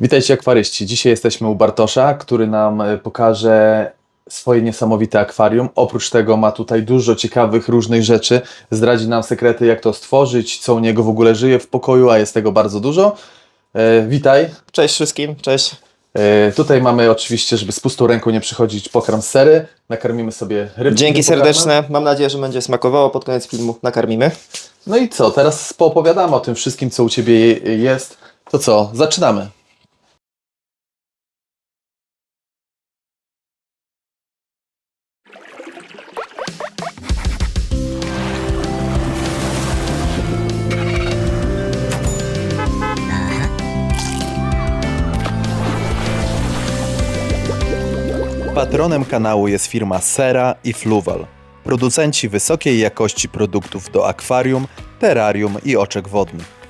Witajcie akwaryści. Dzisiaj jesteśmy u Bartosza, który nam e, pokaże swoje niesamowite akwarium. Oprócz tego ma tutaj dużo ciekawych różnych rzeczy. Zdradzi nam sekrety, jak to stworzyć, co u niego w ogóle żyje w pokoju, a jest tego bardzo dużo. E, witaj. Cześć wszystkim, cześć. E, tutaj mamy oczywiście, żeby z pustą ręką nie przychodzić, pokarm z sery. Nakarmimy sobie rybki. Dzięki serdeczne. Mam nadzieję, że będzie smakowało. Pod koniec filmu nakarmimy. No i co? Teraz poopowiadamy o tym wszystkim, co u Ciebie je- jest. To co? Zaczynamy. Patronem kanału jest firma Sera i Fluval, producenci wysokiej jakości produktów do akwarium, terrarium i oczek wodnych.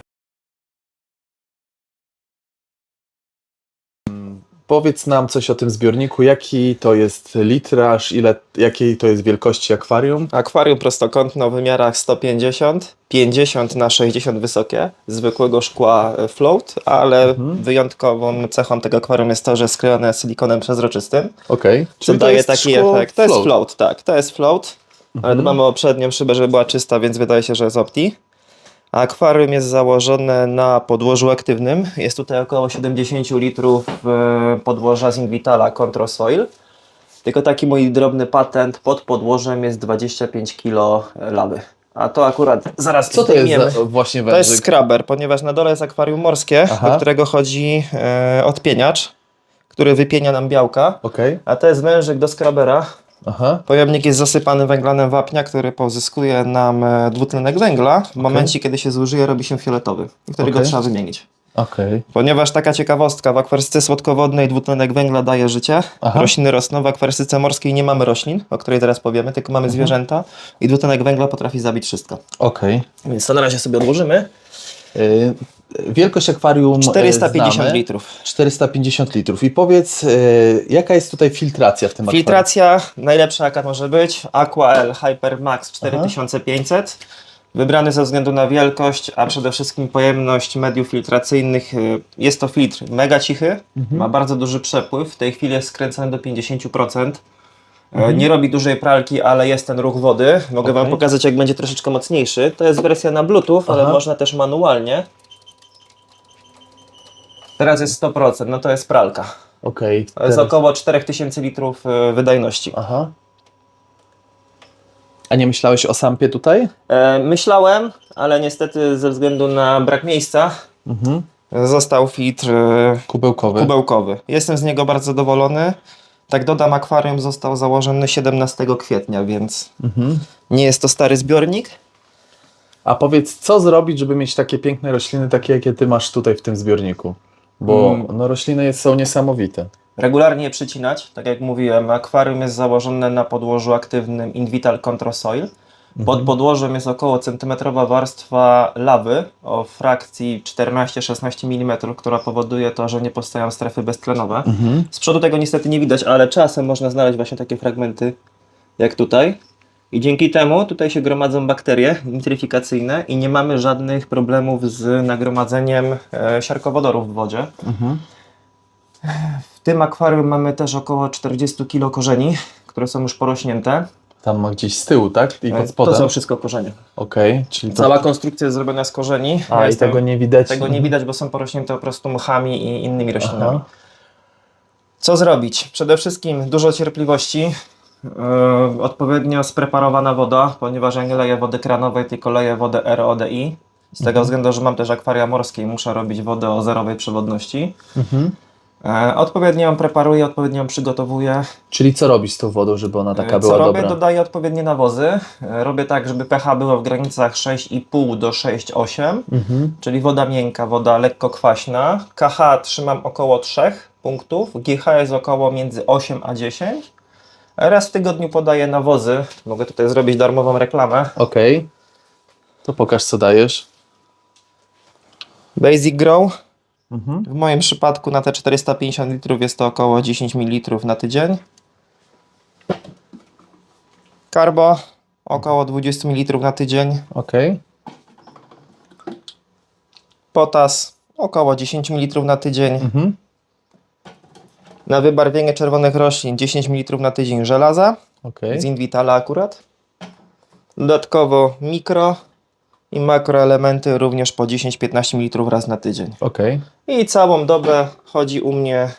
Powiedz nam coś o tym zbiorniku, jaki to jest litraż, ile, jakiej to jest wielkości akwarium? Akwarium prostokątne o wymiarach 150, 50 na 60 wysokie, zwykłego szkła e, float, ale Mhm. wyjątkową cechą tego akwarium jest to, że jest sklejone silikonem przezroczystym, Okej. co daje taki efekt. To jest float. tak, to jest float, ale dbamy o przednią szybę, żeby była czysta, więc wydaje się, że jest opti. Akwarium jest założone na podłożu aktywnym. Jest tutaj około 70 litrów e, podłoża z Invitala Control Soil. Tylko taki mój drobny patent pod podłożem jest 25 kg lawy. A to akurat zaraz Co to jest za właśnie To jest scrubber, ponieważ na dole jest akwarium morskie, Aha. do którego chodzi e, odpieniacz, który wypienia nam białka. Okej, A to jest wężyk do scrubbera. Aha, Pojemnik jest zasypany węglanem wapnia, który pozyskuje nam e, dwutlenek węgla. W momencie, kiedy się zużyje, robi się fioletowy, którego Okej. trzeba wymienić. okej. Ponieważ taka ciekawostka, w akwarystyce słodkowodnej dwutlenek węgla daje życie, Aha. rośliny rosną, w akwarystyce morskiej nie mamy roślin, o której teraz powiemy, tylko mamy zwierzęta i dwutlenek węgla potrafi zabić wszystko. Okej. Więc to na razie sobie odłożymy. Y, Wielkość akwarium y, 450 znamy. litrów. 450 litrów. I powiedz, y, jaka jest tutaj filtracja w tym akwarium? Filtracja najlepsza jaka może być, Aqua L Hyper Max 4500. Wybrany ze względu na wielkość, a przede wszystkim pojemność mediów filtracyjnych. Y, Jest to filtr mega cichy, ma bardzo duży przepływ. W tej chwili jest skręcony do 50%. E, Nie robi dużej pralki, ale jest ten ruch wody. Mogę Wam Okej. pokazać, jak będzie troszeczkę mocniejszy. To jest wersja na Bluetooth, ale Aha. można też manualnie. Teraz jest 100%, no to jest pralka. Okej. To jest teraz- około 4000 litrów e, wydajności. Aha. A nie myślałeś o sampie tutaj? E, myślałem, ale niestety ze względu na brak miejsca Mhm. został filtr e, Kubełkowy. kubełkowy. Jestem z niego bardzo zadowolony. Tak dodam, akwarium został założony 17 kwietnia, więc Mhm. nie jest to stary zbiornik. A powiedz, co zrobić, żeby mieć takie piękne rośliny, takie jakie ty masz tutaj w tym zbiorniku? Bo Mm. no, rośliny jest, są niesamowite. Regularnie je przycinać, tak jak mówiłem, akwarium jest założone na podłożu aktywnym Invital Control Soil. Pod podłożem jest około centymetrowa warstwa lawy o frakcji 14-16 mm, która powoduje to, że nie powstają strefy beztlenowe. Mhm. Z przodu tego niestety nie widać, ale czasem można znaleźć właśnie takie fragmenty jak tutaj. I dzięki temu tutaj się gromadzą bakterie nitryfikacyjne i nie mamy żadnych problemów z nagromadzeniem e, siarkowodorów w wodzie. Mhm. W tym akwarium mamy też około 40 kg korzeni, które są już porośnięte. Tam ma gdzieś z tyłu, tak? I E, pod To spodem. są wszystko korzenie. Okej, czyli to... Cała konstrukcja jest zrobiona z korzeni. A, Ja i jestem- tego nie widać. Tego nie widać, bo są porośnięte po prostu mchami i innymi roślinami. Aha. Co zrobić? Przede wszystkim dużo cierpliwości, odpowiednio spreparowana woda, ponieważ ja nie leję wody kranowej, tylko leję wodę RODI. Z tego Mhm. względu, że mam też akwaria morskie i muszę robić wodę o zerowej przewodności. Mhm. E, odpowiednio ją preparuję, odpowiednio ją przygotowuję. Czyli co robisz z tą wodą, żeby ona taka E, była Co robię? dobra? Dodaję odpowiednie nawozy. E, Robię tak, żeby pH było w granicach 6,5 do 6,8. Mhm. czyli woda miękka, woda lekko kwaśna. KH trzymam około 3 punktów, GH jest około między 8 a 10. Raz w tygodniu podaję nawozy. Mogę tutaj zrobić darmową reklamę. Okej. To pokaż, co dajesz. Basic Grow. Mhm. W moim przypadku na te 450 litrów jest to około 10 ml na tydzień. Carbo około 20 ml na tydzień. Okej. Potas około 10 ml na tydzień. Mhm. Na wybarwienie czerwonych roślin 10 ml na tydzień żelaza, Okej. z Invitala akurat. Dodatkowo mikro i makroelementy również po 10-15 ml raz na tydzień. Okej. I całą dobę chodzi u mnie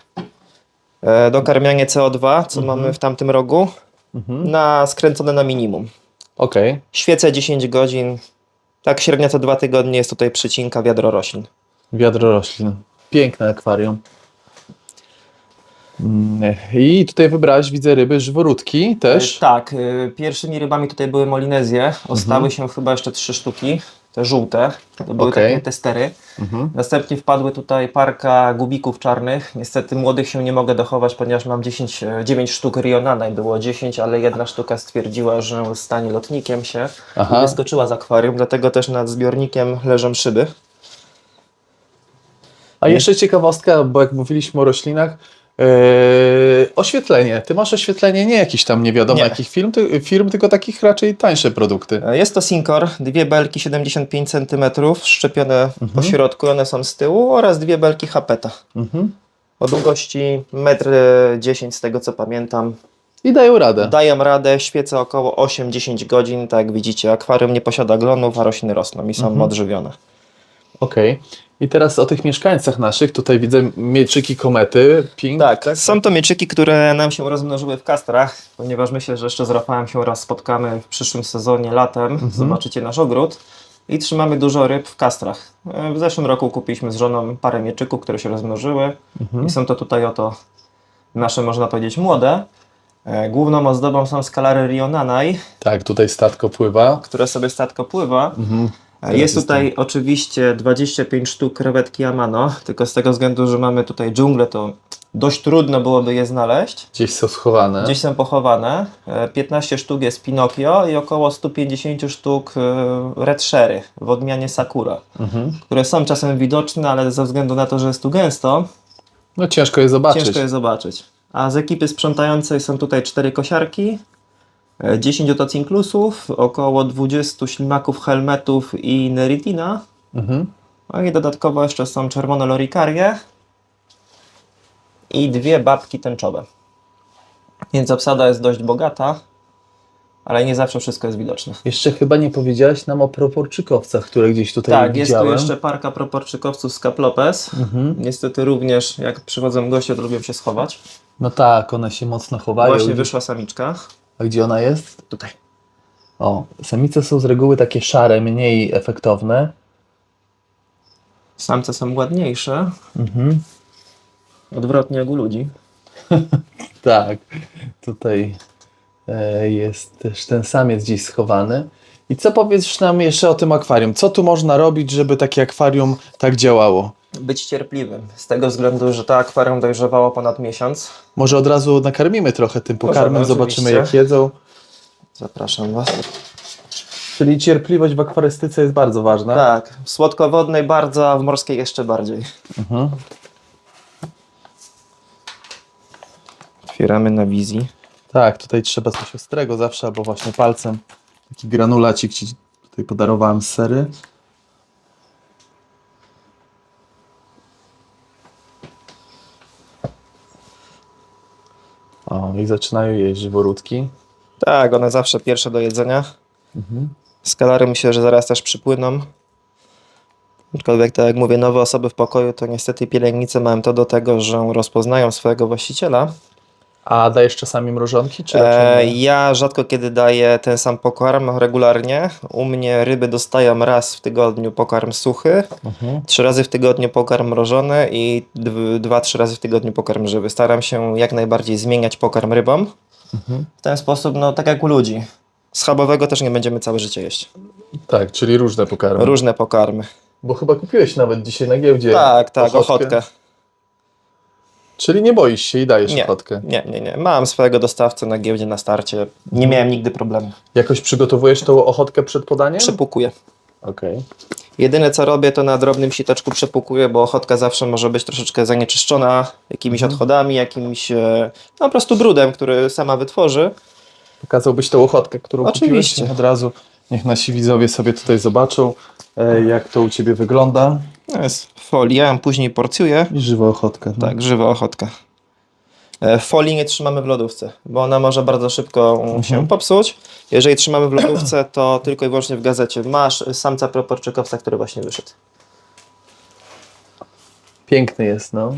e, dokarmianie CO2, co mamy w tamtym rogu, Mhm. na skręcone na minimum. Okej. Świecę 10 godzin. Tak średnio co dwa tygodnie jest tutaj przycinka wiadro roślin. Wiadro roślin. Piękne akwarium. I tutaj wybrałeś, widzę, ryby żyworódki też. E, Tak, e, pierwszymi rybami tutaj były molinezje. Ostały się chyba jeszcze trzy sztuki, te żółte. To były Okej. takie testery. Mhm. Następnie wpadły tutaj parka gubików czarnych. Niestety młodych się nie mogę dochować, ponieważ mam 10, e, 9 sztuk Rionana i było 10, ale jedna sztuka stwierdziła, że stanie lotnikiem się Aha. i wyskoczyła z akwarium, dlatego też nad zbiornikiem leżą szyby. A jeszcze ciekawostka, bo jak mówiliśmy o roślinach, yy, oświetlenie. Ty masz oświetlenie nie jakiś tam nie wiadomo Nie. jakich firm, ty, firm, tylko takich raczej tańsze produkty. E, Jest to Syncor, dwie belki 75 cm szczepione po Mhm. środku, one są z tyłu oraz dwie belki Hapeta. Mhm. O długości 1,10 m z tego co pamiętam. I dają radę. Daję radę, świecę około 8-10 godzin, tak jak widzicie. Akwarium nie posiada glonów, a rośliny rosną i są Mhm. odżywione. Okej. I teraz o tych mieszkańcach naszych. Tutaj widzę mieczyki komety. Ping. Tak, są to mieczyki, które nam się rozmnożyły w kastrach, ponieważ myślę, że jeszcze z Rafałem się raz spotkamy w przyszłym sezonie latem. Zobaczycie nasz ogród. I trzymamy dużo ryb w kastrach. E, W zeszłym roku kupiliśmy z żoną parę mieczyków, które się rozmnożyły. I są to tutaj oto nasze, można powiedzieć, młode. E, Główną ozdobą są skalary Rionanai, Tak, tutaj statko pływa. które sobie statko pływa. Mhm. E, Jest tutaj oczywiście 25 sztuk krewetki Amano, tylko z tego względu, że mamy tutaj dżunglę, to dość trudno byłoby je znaleźć. Gdzieś są schowane. Gdzieś są pochowane. E, 15 sztuk jest Pinokio i około 150 sztuk e, Red Sherry w odmianie Sakura, Mhm. które są czasem widoczne, ale ze względu na to, że jest tu gęsto, No ciężko je zobaczyć. ciężko je zobaczyć. A z ekipy sprzątającej są tutaj 4 kosiarki, e, 10 otocinklusów, około 20 ślimaków, helmetów i neritina. Mhm. No i dodatkowo jeszcze są czerwone lorikarie i dwie babki tęczowe. Więc obsada jest dość bogata, ale nie zawsze wszystko jest widoczne. Jeszcze chyba nie powiedziałaś nam o proporczykowcach, które gdzieś tutaj Tak, jest tu widziałem. jeszcze parka proporczykowców z Kaplopes. Mhm. Niestety również, jak przychodzą goście, to lubią się schować. No tak, one się mocno chowają. Właśnie wyszła samiczka. A gdzie ona jest? Tutaj. O, samice są z reguły takie szare, mniej efektowne. Samce są ładniejsze, Mhm. odwrotnie jak u ludzi. Tak, tutaj e, jest też ten samiec gdzieś schowany. I co powiesz nam jeszcze o tym akwarium? Co tu można robić, żeby takie akwarium tak działało? Być cierpliwym, z tego względu, że to akwarium dojrzewało ponad miesiąc. Może od razu nakarmimy trochę tym pokarmem, Możemy, zobaczymy oczywiście. jak jedzą. Zapraszam Was. Czyli cierpliwość w akwarystyce jest bardzo ważna. Tak, w słodkowodnej bardzo, a w morskiej jeszcze bardziej. Mhm. Otwieramy na wizji. Tak, tutaj trzeba coś ostrego zawsze, albo właśnie palcem. Taki granulacik ci tutaj podarowałem z sery. O, i zaczynają jeść żyworódki. Tak, one zawsze pierwsze do jedzenia. Mhm. Skalary myślę, że zaraz też przypłyną. Aczkolwiek, tak jak mówię, nowe osoby w pokoju, to niestety pielęgnice mają to do tego, że rozpoznają swojego właściciela. A dajesz czasami mrożonki, czy raczej E, nie? ja rzadko kiedy daję ten sam pokarm regularnie. U mnie ryby dostają raz w tygodniu pokarm suchy, Mhm. trzy razy w tygodniu pokarm mrożony i dw- dwa, trzy razy w tygodniu pokarm żywy. Staram się jak najbardziej zmieniać pokarm rybom. Mhm. W ten sposób, no tak jak u ludzi. Schabowego też nie będziemy całe życie jeść. Tak, czyli różne pokarmy. Różne pokarmy. Bo chyba kupiłeś nawet dzisiaj na giełdzie. Tak, tak, ochotkę. Czyli nie boisz się i dajesz Nie, ochotkę. nie, nie, nie. Mam swojego dostawcę na giełdzie na starcie. Nie miałem nigdy problemu. Jakoś przygotowujesz tą ochotkę przed podaniem? Przepukuję. Okej. Jedyne co robię to na drobnym siteczku przepukuję, bo ochotka zawsze może być troszeczkę zanieczyszczona jakimiś odchodami, jakimś e, no, po prostu brudem, który sama wytworzy. Pokazałbyś tą ochotkę, którą Oczywiście. kupiłeś od razu. Niech nasi widzowie sobie tutaj zobaczą. e, jak to u Ciebie wygląda. To jest folia, później porcjuję. I żywa ochotka. no. Tak, żywa ochotka. E, Folii nie trzymamy w lodówce, bo ona może bardzo szybko się popsuć. Jeżeli trzymamy w lodówce, to tylko i wyłącznie w gazecie. Masz samca proporczykowca, który właśnie wyszedł. Piękny jest, no.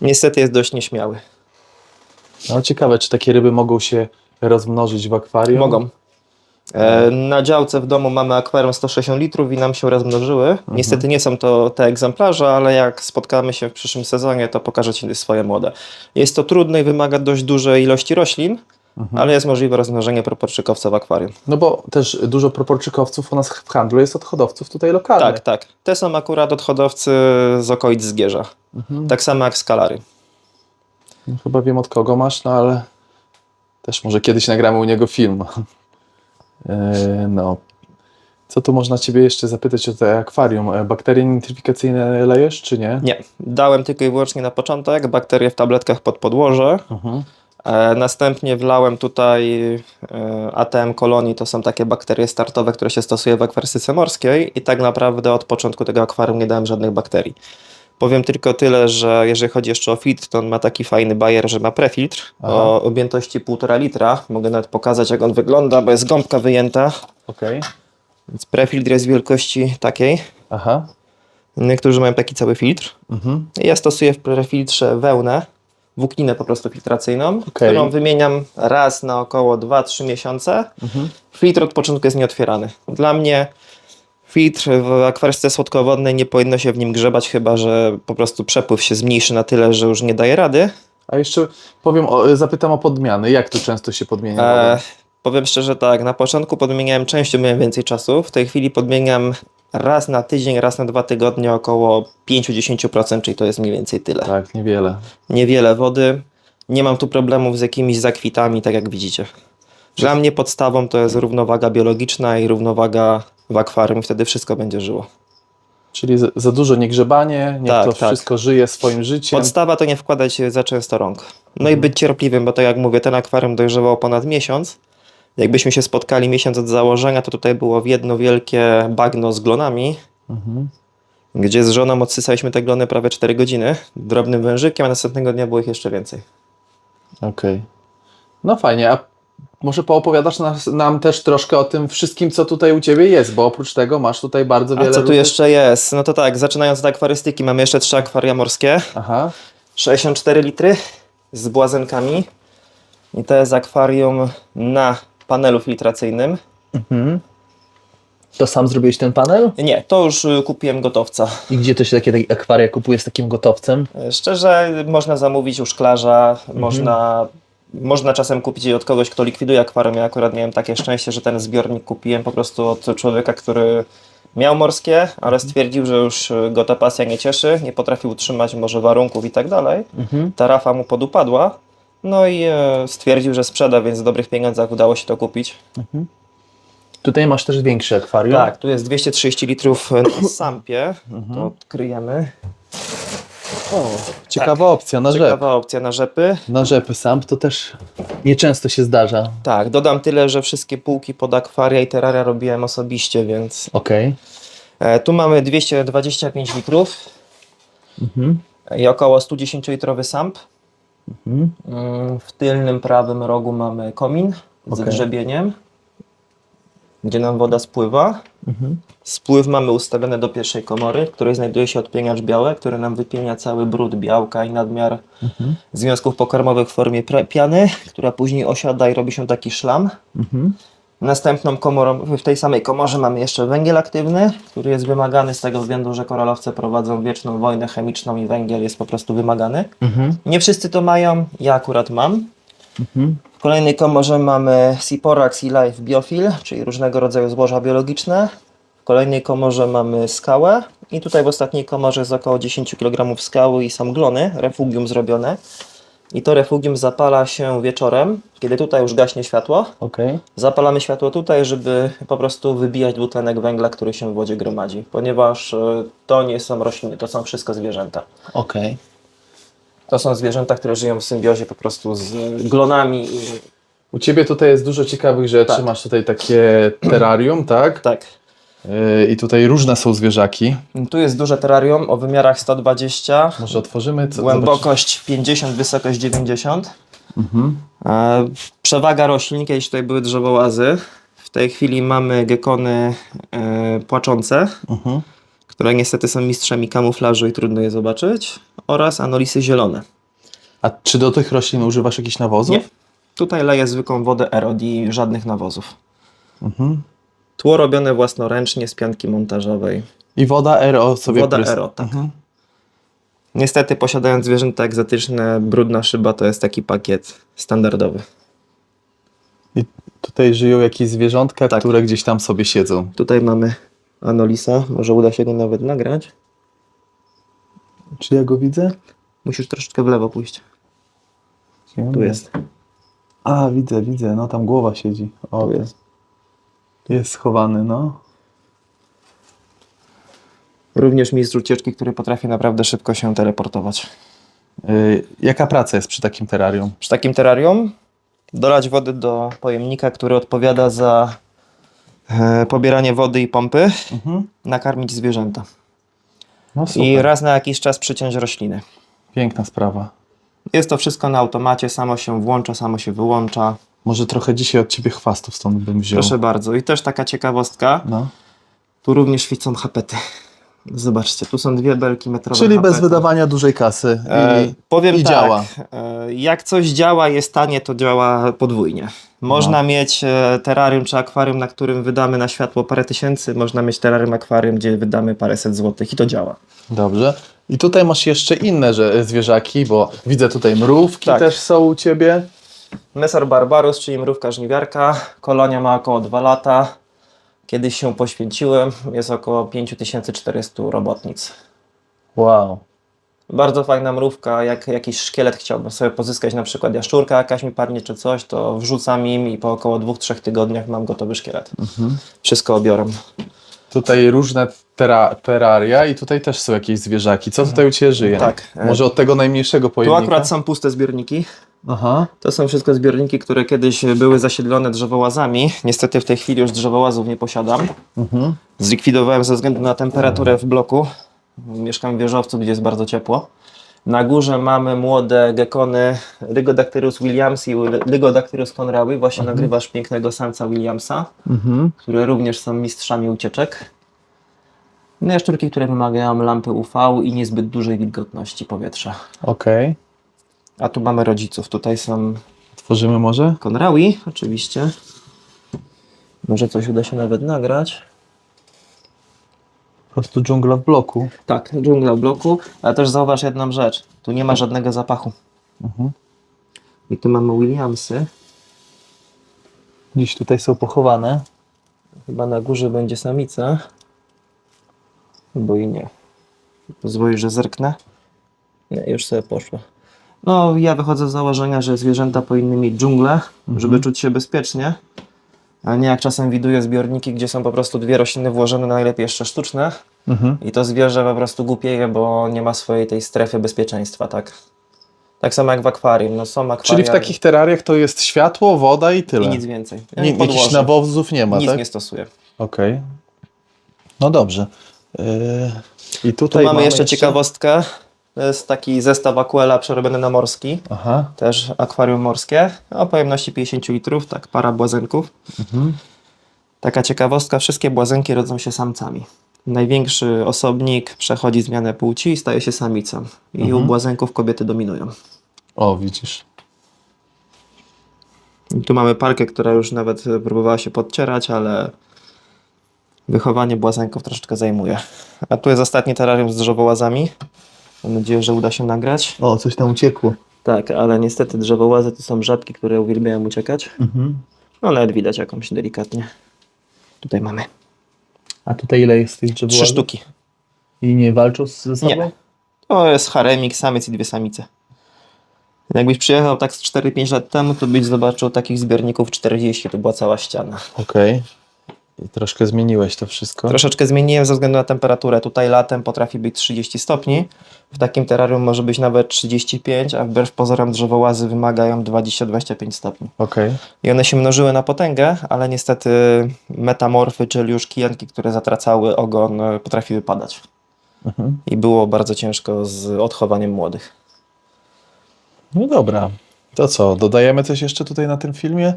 Niestety jest dość nieśmiały. No ciekawe, czy takie ryby mogą się rozmnożyć w akwarium? Mogą. E, na działce w domu mamy akwarium 160 litrów i nam się rozmnożyły. Niestety nie są to te egzemplarze, ale jak spotkamy się w przyszłym sezonie, to pokażę Ci swoje młode. Jest to trudne i wymaga dość dużej ilości roślin, ale jest możliwe rozmnożenie proporczykowca w akwarium. No bo też dużo proporczykowców u nas w handlu jest od hodowców tutaj lokalnych. Tak, tak. Te są akurat odchodowcy z okolic Zgierza. Tak samo jak skalary. No, chyba wiem od kogo masz, no ale też może kiedyś nagramy u niego film. E, no. Co tu można Ciebie jeszcze zapytać o te akwarium? E, Bakterie nitryfikacyjne lejesz, czy nie? Nie, dałem tylko i wyłącznie na początek bakterie w tabletkach pod podłoże. Mhm. E, następnie wlałem tutaj ATM kolonii, to są takie bakterie startowe, które się stosuje w akwarystyce morskiej i tak naprawdę od początku tego akwarium nie dałem żadnych bakterii. Powiem tylko tyle, że jeżeli chodzi jeszcze o filtr, to on ma taki fajny bajer, że ma prefiltr Aha. o objętości 1,5 litra. Mogę nawet pokazać jak on wygląda, bo jest gąbka wyjęta, Okej. więc prefiltr jest wielkości takiej. Aha. Niektórzy mają taki cały filtr. Mhm. Ja stosuję w prefiltrze wełnę, włókninę po prostu filtracyjną, Okej. którą wymieniam raz na około 2-3 miesiące. Mhm. Filtr od początku jest nieotwierany. Dla mnie filtr w akwarystyce słodkowodnej nie powinno się w nim grzebać, chyba że po prostu przepływ się zmniejszy na tyle, że już nie daje rady. A jeszcze powiem, o, zapytam o podmiany. Jak to często się podmienia? E, powiem szczerze tak, na początku podmieniałem częściej, miałem więcej czasu. W tej chwili podmieniam raz na tydzień, raz na dwa tygodnie około 5-10%, czyli to jest mniej więcej tyle. Tak, niewiele. niewiele wody. Nie mam tu problemów z jakimiś zakwitami, tak jak widzicie. Dla mnie podstawą to jest równowaga biologiczna i równowaga w akwarium, wtedy wszystko będzie żyło. Czyli za, dużo niegrzebanie, niech Tak, to tak. wszystko żyje swoim życiem. Podstawa to nie wkładać za często rąk. No i być cierpliwym, bo tak jak mówię, ten akwarium dojrzewał ponad miesiąc. Jakbyśmy się spotkali miesiąc od założenia, to tutaj było jedno wielkie bagno z glonami, Mhm. gdzie z żoną odsysaliśmy te glony prawie 4 godziny drobnym wężykiem, a następnego dnia było ich jeszcze więcej. Okej. No fajnie, a może poopowiadasz nas, nam też troszkę o tym wszystkim, co tutaj u Ciebie jest, bo oprócz tego masz tutaj bardzo A wiele... co tu różnych- jeszcze jest? No to tak, zaczynając od akwarystyki, mamy jeszcze trzy akwaria morskie. Aha, 64 litry z błazenkami. I to jest akwarium na panelu filtracyjnym. To sam zrobiłeś ten panel? Nie, to już y, kupiłem gotowca. I gdzie to się takie, takie akwaria kupuje z takim gotowcem? E, Szczerze, można zamówić u szklarza, można, można czasem kupić je od kogoś, kto likwiduje akwarium. Ja akurat miałem takie szczęście, że ten zbiornik kupiłem po prostu od człowieka, który miał morskie, ale stwierdził, że już go ta pasja nie cieszy, nie potrafił utrzymać może warunków i tak dalej. Ta rafa mu podupadła. No i e, stwierdził, że sprzeda, więc w dobrych pieniądzach udało się to kupić. Tutaj masz też większe akwarium. Tak, tu jest 230 litrów na sampie. To odkryjemy. O, ciekawa opcja na rzep. Ciekawa opcja na rzepy. Na rzepy sam to też... Nieczęsto się zdarza. Tak, dodam tyle, że wszystkie półki pod akwaria i terraria robiłem osobiście, więc Okej. e, tu mamy 225 litrów Mhm. i około 110 litrowy samp. Mhm. Mm, W tylnym prawym rogu mamy komin z Okej. grzebieniem, gdzie nam woda spływa. Mhm. Spływ mamy ustawiony do pierwszej komory, w której znajduje się odpieniacz biały, który nam wypienia cały brud białka i nadmiar Mhm. związków pokarmowych w formie piany, która później osiada i robi się taki szlam. Mhm. Następną komorą, w tej samej komorze mamy jeszcze węgiel aktywny, który jest wymagany z tego względu, że koralowce prowadzą wieczną wojnę chemiczną i węgiel jest po prostu wymagany. Mhm. Nie wszyscy to mają, ja akurat mam. Mhm. W kolejnej komorze mamy Siporax i Life Biofil, czyli różnego rodzaju złoża biologiczne. W kolejnej komorze mamy skałę i tutaj w ostatniej komorze jest około 10 kg skały i są glony, refugium zrobione. I to refugium zapala się wieczorem, kiedy tutaj już gaśnie światło. Okej. Zapalamy światło tutaj, żeby po prostu wybijać dwutlenek węgla, który się w wodzie gromadzi, ponieważ e, to nie są rośliny, to są wszystko zwierzęta. Okej. To są zwierzęta, które żyją w symbiozie po prostu z glonami i U Ciebie tutaj jest dużo ciekawych rzeczy. Tak. Masz tutaj takie terrarium, tak? Tak. Yy, I tutaj różne są zwierzaki. Tu jest duże terrarium o wymiarach 120, Może otworzymy? Co, głębokość 50, wysokość 90. zobacz- Mhm. E, Przewaga roślin, kiedyś tutaj były drzewołazy. W tej chwili mamy gekony e, płaczące, Mhm. które niestety są mistrzami kamuflażu i trudno je zobaczyć, oraz anolisy zielone. A czy do tych roślin używasz jakichś nawozów? Nie. Tutaj leję zwykłą wodę erodii, żadnych nawozów. Mhm. Tło robione własnoręcznie z pianki montażowej. I woda RO sobie Woda prys- RO, tak. Mhm. Niestety posiadając zwierzęta egzotyczne, brudna szyba to jest taki pakiet standardowy. I tutaj żyją jakieś zwierzątka, Tak. które gdzieś tam sobie siedzą. Tutaj mamy Anolisa, może uda się go nawet nagrać. Czy ja go widzę? Musisz troszeczkę w lewo pójść. Tu jest. A, widzę, widzę. No tam głowa siedzi. O, Tu jest. Jest schowany, no. Również mistrz ucieczki, który potrafi naprawdę szybko się teleportować. Yy, jaka praca jest przy takim terrarium? Przy takim terrarium dolać wody do pojemnika, który odpowiada za e, pobieranie wody i pompy, Mhm. nakarmić zwierzęta. No super. I raz na jakiś czas przyciąć rośliny. Piękna sprawa. Jest to wszystko na automacie, samo się włącza, samo się wyłącza. Może trochę dzisiaj od Ciebie chwastów stąd bym wziął. Proszę bardzo. I też taka ciekawostka, No. tu również świecą hapety. Zobaczcie, tu są dwie belki metrowe Czyli bez hapety. wydawania dużej kasy. E, I, powiem i tak, działa. E, jak coś działa, jest tanie, to działa podwójnie. Można No. mieć e, terrarium czy akwarium, na którym wydamy na światło parę tysięcy, można mieć terrarium akwarium, gdzie wydamy paręset złotych i to działa. Dobrze. I tutaj masz jeszcze inne że, zwierzaki, bo widzę tutaj mrówki Tak. też są u Ciebie. Mesor barbarus, czyli mrówka żniwiarka. Kolonia ma około 2 lata. Kiedyś się poświęciłem, jest około 5400 robotnic. Wow. Bardzo fajna mrówka, jak jakiś szkielet chciałbym sobie pozyskać, na przykład jaszczurka jakaś mi padnie czy coś, to wrzucam im i po około 2-3 tygodniach mam gotowy szkielet. Mhm. Wszystko obiorę. Tutaj różne tera, terraria i tutaj też są jakieś zwierzaki. Co tutaj u Ciebie żyje? Tak. e, Może od tego najmniejszego Tu pojemnika? akurat są puste zbiorniki. Aha. To są wszystko zbiorniki, które kiedyś były zasiedlone drzewołazami. Niestety w tej chwili już drzewołazów nie posiadam. Mhm. Zlikwidowałem ze względu na temperaturę w bloku. Mieszkam w wieżowcu, gdzie jest bardzo ciepło. Na górze mamy młode gekony Rygodactylus williamsi i Rygodactylus conraui. Właśnie nagrywasz pięknego samca Williamsa, Mhm. które również są mistrzami ucieczek. No i jaszczurki, które wymagają lampy UV i niezbyt dużej wilgotności powietrza. Okej. A tu mamy rodziców. Tutaj są Tworzymy może? Konraui, oczywiście. Może coś uda się nawet nagrać. Po prostu dżungla w bloku. Tak, dżungla w bloku, ale też zauważ jedną rzecz. Tu nie ma żadnego zapachu. Mhm. I tu mamy Williamsy. Gdzieś tutaj są pochowane. Chyba na górze będzie samica. Bo i nie. Pozwolisz, że zerknę? Nie, już sobie poszła. No, ja wychodzę z założenia, że zwierzęta powinny mieć dżunglę, żeby czuć się bezpiecznie. A nie jak czasem widuję zbiorniki, gdzie są po prostu dwie rośliny włożone, najlepiej jeszcze sztuczne. Mhm. I to zwierzę po prostu głupieje, bo nie ma swojej tej strefy bezpieczeństwa, tak? Tak samo jak w akwarium. No są akwaria Czyli w takich terrariach to jest światło, woda i tyle. i nic więcej. Nie, jakichś nawozów nie ma, Nic tak? nie stosuję. Okej. No dobrze. Yy, I Tu tutaj mamy jeszcze ciekawostkę. To jest taki zestaw Aquela przerobiony na morski. Aha. Też akwarium morskie o pojemności 50 litrów, tak para błazenków. Mhm. Taka ciekawostka, wszystkie błazenki rodzą się samcami. Największy osobnik przechodzi zmianę płci i staje się samicą. I Mhm. u błazenków kobiety dominują. O, widzisz. I tu mamy parkę, która już nawet e, próbowała się podcierać, ale wychowanie błazenków troszeczkę zajmuje. A tu jest ostatni terrarium z drzewołazami. Mam nadzieję, że uda się nagrać. O, coś tam uciekło. Tak, ale niestety drzewołazy to są żabki, które uwielbiają uciekać. Mhm. No nawet widać jakąś delikatnie. Tutaj mamy A tutaj ile jest tych trzy drzewów? sztuki. I nie walczą ze sobą? Nie. To jest haremik, samiec i dwie samice. Jakbyś przyjechał tak z 4-5 lat temu, to byś zobaczył takich zbiorników 40, to była cała ściana. Okej. I troszkę zmieniłeś to wszystko. Troszeczkę zmieniłem ze względu na temperaturę. Tutaj latem potrafi być 30 stopni. W takim terrarium może być nawet 35, a wbrew pozorom drzewołazy wymagają 20-25 stopni. Okej. I one się mnożyły na potęgę, ale niestety metamorfy, czyli już kijanki, które zatracały ogon, e, potrafiły padać. Mhm. I było bardzo ciężko z odchowaniem młodych. No dobra. To co, dodajemy coś jeszcze tutaj na tym filmie?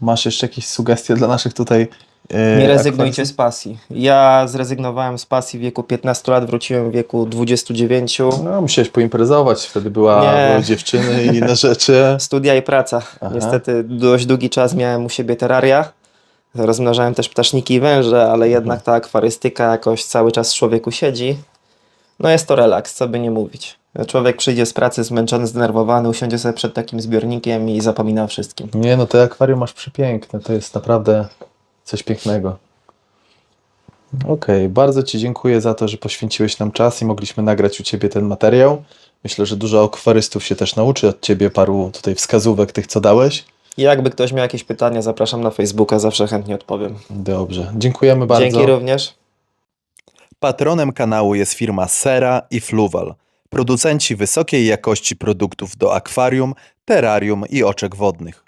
Masz jeszcze jakieś sugestie dla naszych tutaj Nie rezygnujcie z pasji. Ja zrezygnowałem z pasji w wieku 15 lat, wróciłem w wieku 29. No, musiałeś poimprezować, wtedy była Nie. dziewczyny i inne rzeczy. Studia i praca. Aha. Niestety dość długi czas miałem u siebie terraria. Rozmnażałem też ptaszniki i węże, ale jednak ta akwarystyka jakoś cały czas w człowieku siedzi. No jest to relaks, co by nie mówić. Człowiek przyjdzie z pracy zmęczony, zdenerwowany, usiądzie sobie przed takim zbiornikiem i zapomina o wszystkim. Nie no, te akwarium masz przepiękne, to jest naprawdę coś pięknego. Okej, bardzo Ci dziękuję za to, że poświęciłeś nam czas i mogliśmy nagrać u Ciebie ten materiał. Myślę, że dużo akwarystów się też nauczy od Ciebie, paru tutaj wskazówek tych, co dałeś. I jakby ktoś miał jakieś pytania, zapraszam na Facebooka, zawsze chętnie odpowiem. Dobrze, dziękujemy bardzo. Dzięki również. Patronem kanału jest firma Sera i Fluval, producenci wysokiej jakości produktów do akwarium, terrarium i oczek wodnych.